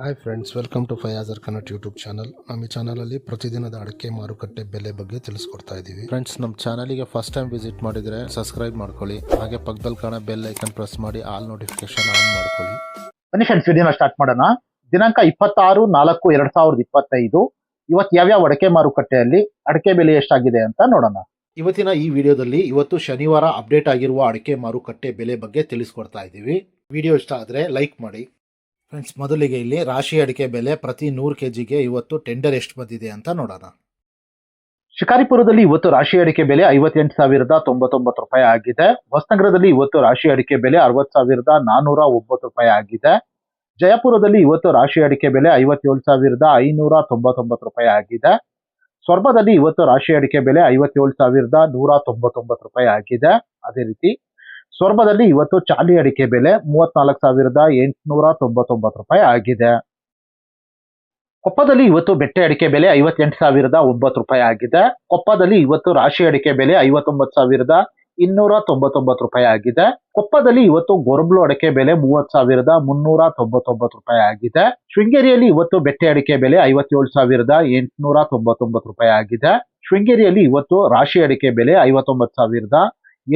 Hi friends welcome to ಫಯಾಜರ್ ಕನ್ನಟ್ YouTube channel ನಮ್ಮ ಈ ಚಾನಲಲ್ಲಿ ಪ್ರತಿದಿನದ ಅಡಿಕೆ ಮಾರುಕಟ್ಟೆ ಬೆಲೆ ಬಗ್ಗೆ ತಿಳಿಸ್ಕೊಡ್ತಾ ಇದ್ದೀವಿ. ಫ್ರೆಂಡ್ಸ್ ನಮ್ಮ ಚಾನಲಿಗೆ ಫಸ್ಟ್ ಟೈಮ್ ವಿಸಿಟ್ ಮಾಡಿದರೆ ಸಬ್ಸ್ಕ್ರೈಬ್ ಮಾಡ್ಕೊಳ್ಳಿ. ಹಾಗೆ ಪಕ್ಕದಲ್ಲಿ ಕಾಣೋ ಬೆಲ್ ಐಕನ್ ಪ್ರೆಸ್ ಮಾಡಿ ಆಲ್ ನೋಟಿಫಿಕೇಶನ್ ಆನ್ ಮಾಡ್ಕೊಳ್ಳಿ. ಬನ್ನಿ ಫ್ರೆಂಡ್ಸ್ ವಿಡಿಯೋನ ಸ್ಟಾರ್ಟ್ ಮಾಡೋಣ. ದಿನಾಂಕ ಇಪ್ಪತ್ತಾರು ನಾಲ್ಕು ಎರಡ್ ಸಾವಿರದ ಇಪ್ಪತ್ತೈದು. ಇವತ್ತು ಯಾವ್ಯಾವ ಅಡಕೆ ಮಾರುಕಟ್ಟೆಯಲ್ಲಿ ಅಡಕೆ ಬೆಲೆ ಎಷ್ಟಾಗಿದೆ ಅಂತ ನೋಡೋಣ. ಇವತ್ತಿನ ಈ ವಿಡಿಯೋದಲ್ಲಿ ಇವತ್ತು ಶನಿವಾರ ಅಪ್ಡೇಟ್ ಆಗಿರುವ ಅಡಕೆ ಮಾರುಕಟ್ಟೆ ಬೆಲೆ ಬಗ್ಗೆ ತಿಳಿಸ್ಕೊಡ್ತಾ ಇದ್ದೀವಿ. ವಿಡಿಯೋ ಇಷ್ಟ ಆದರೆ ಲೈಕ್ ಮಾಡಿ. ಫ್ರೆಂಡ್ಸ್ ಮೊದಲಿಗೆ ಇಲ್ಲಿ ರಾಶಿ ಅಡಿಕೆ ಬೆಲೆ ಪ್ರತಿ ನೂರು ಕೆ ಜಿಗೆ ಇವತ್ತು ಟೆಂಡರ್ ಎಷ್ಟು ಬಂದಿದೆ ಅಂತ ನೋಡೋಣ. ಶಿಕಾರಿಪುರದಲ್ಲಿ ಇವತ್ತು ರಾಶಿ ಅಡಿಕೆ ಬೆಲೆ ಐವತ್ತೆಂಟು ಸಾವಿರದ ತೊಂಬತ್ತೊಂಬತ್ತು ರೂಪಾಯಿ ಆಗಿದೆ. ಹೊಸನಗರದಲ್ಲಿ ಇವತ್ತು ರಾಶಿ ಅಡಿಕೆ ಬೆಲೆ ಅರವತ್ತು ಸಾವಿರದ ನಾನೂರ ಒಂಬತ್ತು ರೂಪಾಯಿ ಆಗಿದೆ. ಜಯಪುರದಲ್ಲಿ ಇವತ್ತು ರಾಶಿ ಅಡಿಕೆ ಬೆಲೆ ಐವತ್ತೇಳು ಸಾವಿರದ ಐನೂರ ತೊಂಬತ್ತೊಂಬತ್ತು ರೂಪಾಯಿ ಆಗಿದೆ. ಸ್ವರ್ಭದಲ್ಲಿ ಇವತ್ತು ರಾಶಿ ಅಡಿಕೆ ಬೆಲೆ ಐವತ್ತೇಳು ಸಾವಿರದ ನೂರ ತೊಂಬತ್ತೊಂಬತ್ತು ರೂಪಾಯಿ ಆಗಿದೆ. ಅದೇ ರೀತಿ ಸೊರ್ಬದಲ್ಲಿ ಇವತ್ತು ಚಾಲಿ ಅಡಿಕೆ ಬೆಲೆ ಮೂವತ್ನಾಲ್ಕು ಸಾವಿರದ ಎಂಟುನೂರ ತೊಂಬತ್ತೊಂಬತ್ತು ರೂಪಾಯಿ ಆಗಿದೆ. ಕೊಪ್ಪದಲ್ಲಿ ಇವತ್ತು ಬೆಟ್ಟೆ ಅಡಿಕೆ ಬೆಲೆ ಐವತ್ತೆಂಟು ಸಾವಿರದ ಒಂಬತ್ತು ರೂಪಾಯಿ ಆಗಿದೆ. ಕೊಪ್ಪದಲ್ಲಿ ಇವತ್ತು ರಾಶಿ ಅಡಿಕೆ ಬೆಲೆ ಐವತ್ತೊಂಬತ್ತು ಸಾವಿರದ ಇನ್ನೂರ ತೊಂಬತ್ತೊಂಬತ್ತು ರೂಪಾಯಿ ಆಗಿದೆ. ಕೊಪ್ಪದಲ್ಲಿ ಇವತ್ತು ಗೊರಬ್ಲು ಅಡಿಕೆ ಬೆಲೆ ಮೂವತ್ತು ಸಾವಿರದ ಮುನ್ನೂರ ತೊಂಬತ್ತೊಂಬತ್ತು ರೂಪಾಯಿ ಆಗಿದೆ. ಶೃಂಗೇರಿಯಲ್ಲಿ ಇವತ್ತು ಬೆಟ್ಟೆ ಅಡಿಕೆ ಬೆಲೆ ಐವತ್ತೇಳು ಸಾವಿರದ ಎಂಟುನೂರ ತೊಂಬತ್ತೊಂಬತ್ತು ರೂಪಾಯಿ ಆಗಿದೆ. ಶೃಂಗೇರಿಯಲ್ಲಿ ಇವತ್ತು ರಾಶಿ ಅಡಿಕೆ ಬೆಲೆ ಐವತ್ತೊಂಬತ್ತು ಸಾವಿರದ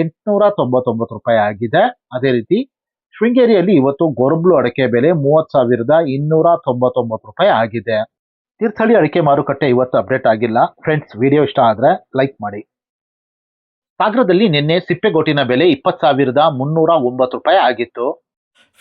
ಎಂಟುನೂರ ತೊಂಬತ್ತೊಂಬತ್ತು ರೂಪಾಯಿ ಆಗಿದೆ. ಅದೇ ರೀತಿ ಶೃಂಗೇರಿಯಲ್ಲಿ ಇವತ್ತು ಗೊರಬ್ಲು ಅಡಕೆ ಬೆಲೆ ಮೂವತ್ತು ಸಾವಿರದ ಇನ್ನೂರ ತೊಂಬತ್ತೊಂಬತ್ತು ರೂಪಾಯಿ ಆಗಿದೆ. ತೀರ್ಥಹಳ್ಳಿ ಅಡಿಕೆ ಮಾರುಕಟ್ಟೆ ಇವತ್ತು ಅಪ್ಡೇಟ್ ಆಗಿಲ್ಲ. ಫ್ರೆಂಡ್ಸ್, ವಿಡಿಯೋ ಇಷ್ಟ ಆದರೆ ಲೈಕ್ ಮಾಡಿ. ಸಾಗರದಲ್ಲಿ ನಿನ್ನೆ ಸಿಪ್ಪೆಗೋಟಿನ ಬೆಲೆ ಇಪ್ಪತ್ತು ಸಾವಿರದ ಮುನ್ನೂರ ಒಂಬತ್ತು ರೂಪಾಯಿ ಆಗಿತ್ತು.